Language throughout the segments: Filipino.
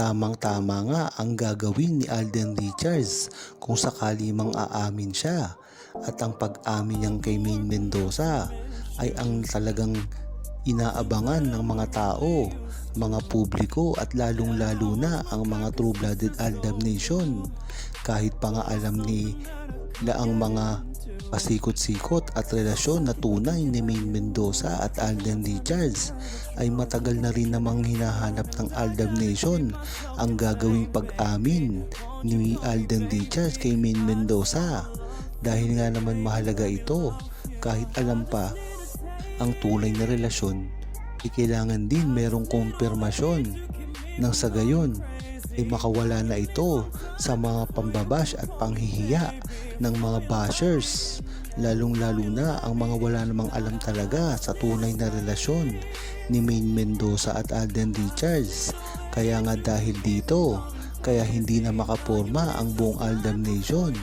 tamang-tama nga ang gagawin ni Alden Richards kung sakali mang aamin siya. At ang pag-amin niyang kay Maine Mendoza ay ang talagang inaabangan ng mga tao, mga publiko at lalong-lalo na ang mga true-blooded Aldam Nation. Kahit pa nga alam ni laang mga pasikot-sikot at relasyon na tunay ni Maine Mendoza at Alden Richards ay matagal na rin namang hinahanap ng Aldam Nation. Ang gagawing pag-amin ni Alden Richards kay Maine Mendoza. Dahil nga naman mahalaga ito kahit alam pa ang tunay na relasyon ay kailangan din merong kumpirmasyon nang sa gayon ay makawala na ito sa mga pambabash at panghihiya ng mga bashers. Lalong lalo na ang mga wala namang alam talaga sa tunay na relasyon ni Maine Mendoza at Alden Richards. Kaya nga dahil dito kaya hindi na makaporma ang buong Aldam Nation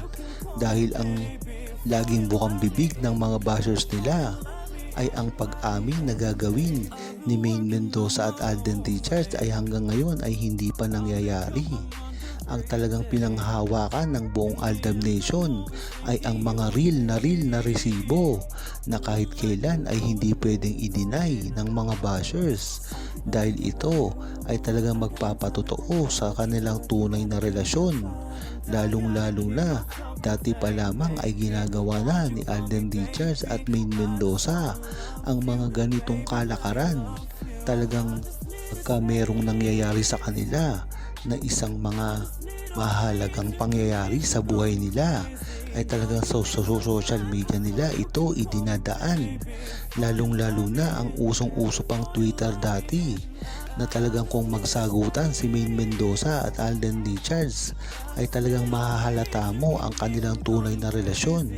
dahil ang laging bukang bibig ng mga bashers nila ay ang pag-amin na gagawin ni Maine Mendoza at Alden Richards ay hanggang ngayon ay hindi pa nangyayari. Ang talagang pinanghawakan ng buong Aldam Nation ay ang mga real na real na resibo na kahit kailan ay hindi pwedeng i-deny ng mga bashers. Dahil ito ay talagang magpapatotoo sa kanilang tunay na relasyon. Lalong lalo na dati pa lamang ay ginagawa na ni Alden Richards at Maine Mendoza ang mga ganitong kalakaran. Talagang pagka merong nangyayari sa kanila na isang mga mahalagang pangyayari sa buhay nila ay talagang sa, sa social media nila ito idinadaan. Lalong lalo na ang usong uso pang Twitter dati na talagang kung magsagutan si Maine Mendoza at Alden Richards ay talagang mahahalata mo ang kanilang tunay na relasyon.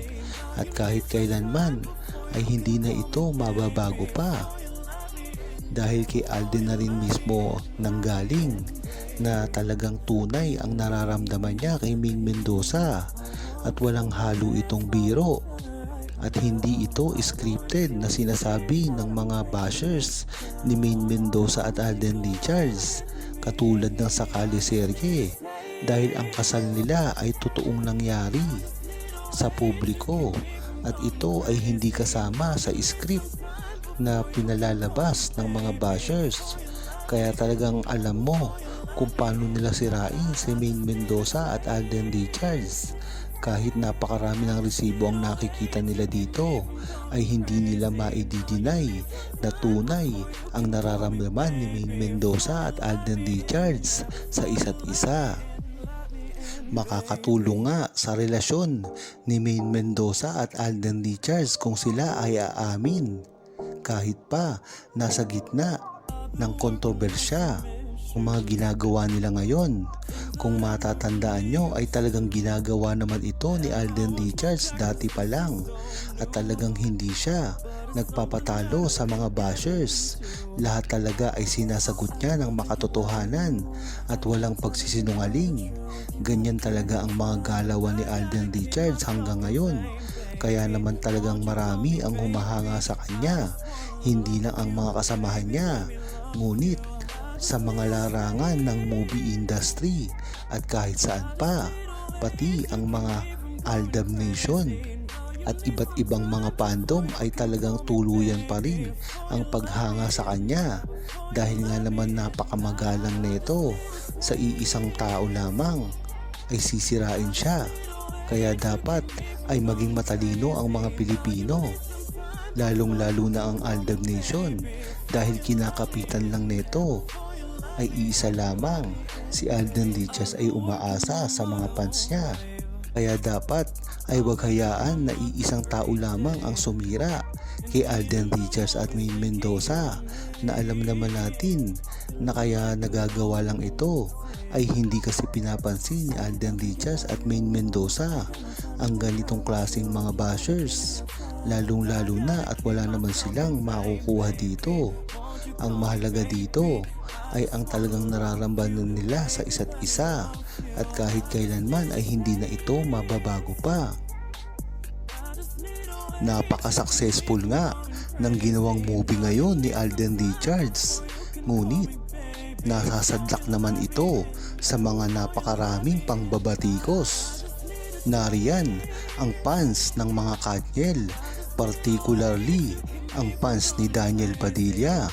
At kahit kailanman ay hindi na ito mababago pa. Dahil kay Alden na rin mismo nanggaling na talagang tunay ang nararamdaman niya kay Maine Mendoza at walang halo itong biro. At hindi ito scripted na sinasabi ng mga bashers ni Maine Mendoza at Alden Richards katulad ng sakali serye dahil ang kasal nila ay totoong nangyari sa publiko at ito ay hindi kasama sa script na pinalalabas ng mga bashers kaya talagang alam mo kung paano nila sirain si Maine Mendoza at Alden Richards kahit napakarami ng resibo ang nakikita nila dito ay hindi nila maididinay na tunay ang nararamdaman ni Maine Mendoza at Alden Richards sa isa't isa. Makakatulong nga sa relasyon ni Maine Mendoza at Alden Richards kung sila ay aamin kahit pa nasa gitna ng kontrobersya ang mga ginagawa nila ngayon. Kung matatandaan nyo ay talagang ginagawa naman ito ni Alden Richards dati pa lang at talagang hindi siya nagpapatalo sa mga bashers. Lahat talaga ay sinasagot niya ng makatotohanan at walang pagsisinungaling. Ganyan talaga ang mga galawan ni Alden Richards hanggang ngayon. Kaya naman talagang marami ang humahanga sa kanya. Hindi lang ang mga kasamahan niya, ngunit sa mga larangan ng movie industry at kahit saan pa, pati ang mga Aldam Nation at iba't ibang mga fandom ay talagang tuluyan pa rin ang paghanga sa kanya. Dahil nga naman napakamagalang nito sa iisang tao lamang ay sisirain siya kaya dapat ay maging matalino ang mga Pilipino. Lalong lalo na ang Aldab Nation dahil kinakapitan lang nito. Ay isa lamang si Alden Richards ay umaasa sa mga fans niya kaya dapat ay wag hayaan na iisang tao lamang ang sumira kay Alden Richards at Maine Mendoza na alam naman natin na kaya nagagawa lang ito ay hindi kasi pinapansin ni Alden Richards at Maine Mendoza ang ganitong klaseng mga bashers lalong lalo na at wala naman silang makukuha dito ang mahalaga dito ay ang talagang nararamdaman nila sa isa't isa at kahit kailanman ay hindi na ito mababago pa. Napaka-successful nga ng ginawang movie ngayon ni Alden Richards. Ngunit nasasadlak naman ito sa mga napakaraming pangbabatikos. Nariyan ang fans ng mga Katniel, particularly ang fans ni Daniel Padilla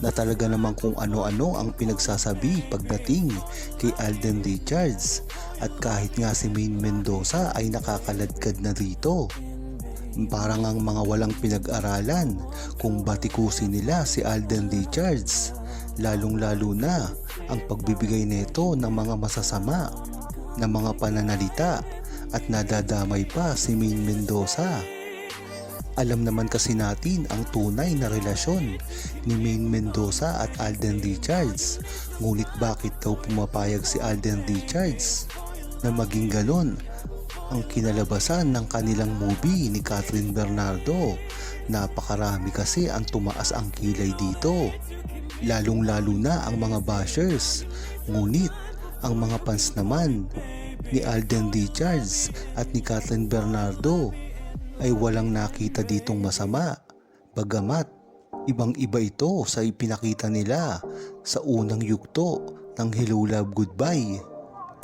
na talaga naman kung ano-ano ang pinagsasabi pagdating kay Alden Richards at kahit nga si Maine Mendoza ay nakakaladkad na dito. Parang ang mga walang pinag-aralan kung batikusin nila si Alden Richards lalong-lalo na ang pagbibigay nito ng mga masasama na mga pananalita at nadadamay pa si Maine Mendoza. Alam naman kasi natin ang tunay na relasyon ni Maine Mendoza at Alden Richards. Ngunit bakit daw pumapayag si Alden Richards na maging galon ang kinalabasan ng kanilang movie ni Catherine Bernardo? Napakarami kasi ang tumaas ang kilay dito. Lalong lalo na ang mga bashers. Ngunit ang mga fans naman ni Alden Richards at ni Catherine Bernardo ay walang nakita ditong masama. Bagamat ibang iba ito sa ipinakita nila sa unang yugto ng Hello Love Goodbye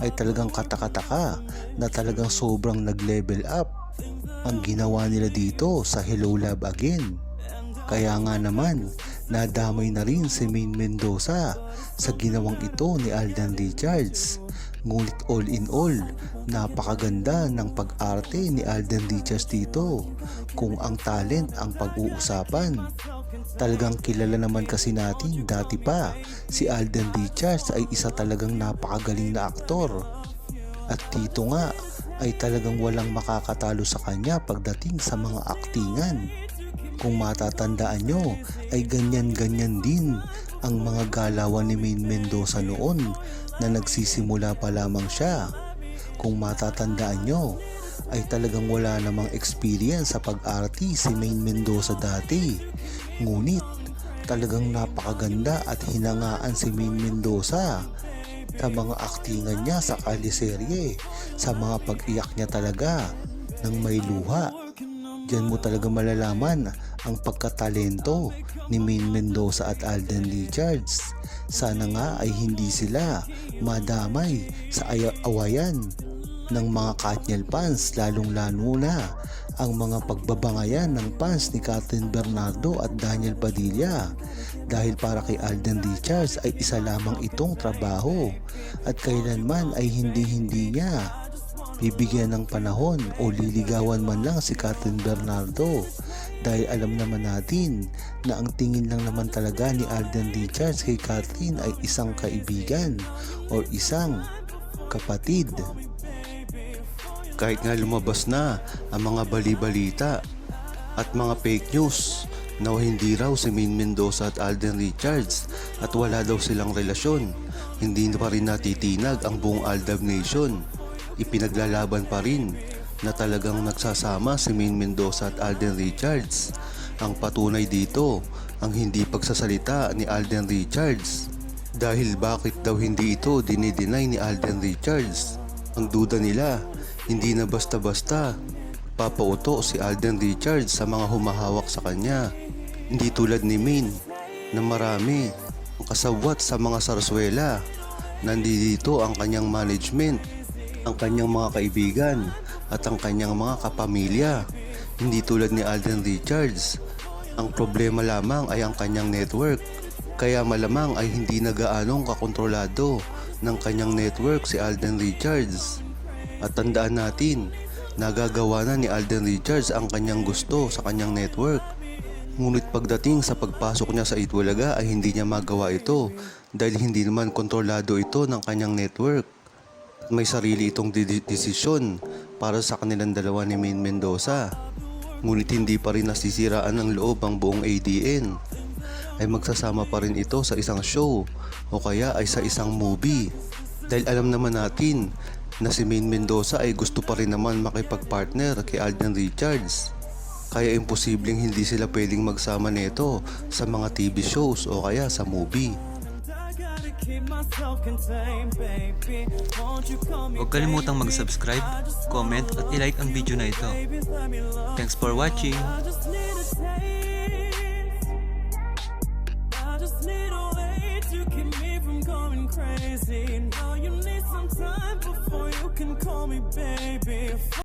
ay talagang katakataka na talagang sobrang nag-level up ang ginawa nila dito sa Hello Love Again. Kaya nga naman, nadamay na rin si Maine Mendoza sa ginawang ito ni Alden Richards. Ngunit all in all, napakaganda ng pag-arte ni Alden Richards dito kung ang talent ang pag-uusapan. Talagang kilala naman kasi natin dati pa si Alden Richards ay isa talagang napakagaling na aktor. At dito nga ay talagang walang makakatalo sa kanya pagdating sa mga aktingan. Kung matatandaan nyo ay ganyan-ganyan din ang mga galawan ni Maine Mendoza noon na nagsisimula pa lamang siya. Kung matatandaan nyo ay talagang wala namang experience sa pag-arty si Maine Mendoza dati. Ngunit talagang napakaganda at hinangaan si Maine Mendoza sa mga aktingan niya sa kaliserye, sa mga pag-iyak niya talaga ng may luha. Diyan mo talaga malalaman ang pagkatalento ni Maine Mendoza at Alden Richards. Sana nga ay hindi sila madamay sa ay- awayan ng mga Katniel fans lalong lalo na ang mga pagbabangayan ng fans ni Catherine Bernardo at Daniel Padilla dahil para kay Alden Richards ay isa lamang itong trabaho at kailanman ay hindi-hindi niya bibigyan ng panahon o liligawan man lang si Catherine Bernardo dahil alam naman natin na ang tingin lang naman talaga ni Alden Richards kay Catherine ay isang kaibigan o isang kapatid. Kahit nga lumabas na ang mga bali-balita at mga fake news na hindi raw si Maine Mendoza at Alden Richards at wala daw silang relasyon, hindi pa rin natitinag ang buong Aldab Nation. Ipinaglalaban pa rin na talagang nagsasama si Maine Mendoza at Alden Richards. Ang patunay dito, ang hindi pagsasalita ni Alden Richards. Dahil bakit daw hindi ito dinideny ni Alden Richards? Ang duda nila, hindi na basta-basta papauto si Alden Richards sa mga humahawak sa kanya. Hindi tulad ni Maine na marami ang kasawat sa mga sarswela. Nandito ang kanyang management, ang kanyang mga kaibigan at ang kanyang mga kapamilya. Hindi tulad ni Alden Richards. Ang problema lamang ay ang kanyang network. Kaya malamang ay hindi na gaanong kakontrolado ng kanyang network si Alden Richards. At tandaan natin, nagagawa na ni Alden Richards ang kanyang gusto sa kanyang network. Ngunit pagdating sa pagpasok niya sa Itbulaga ay hindi niya magawa ito dahil hindi naman kontrolado ito ng kanyang network. May sarili itong de- desisyon para sa kanilang dalawa ni Maine Mendoza. Ngunit hindi pa rin nasisiraan ng loob ang buong ADN ay magsasama pa rin ito sa isang show o kaya ay sa isang movie. Dahil alam naman natin na si Maine Mendoza ay gusto pa rin naman makipagpartner kay Alden Richards. Kaya imposibleng hindi sila pwedeng magsama nito sa mga TV shows o kaya sa movie. Huwag kalimutang mag-subscribe, comment at ilike ang video na ito. Thanks for watching! Crazy. Now you need some time before you can call me baby.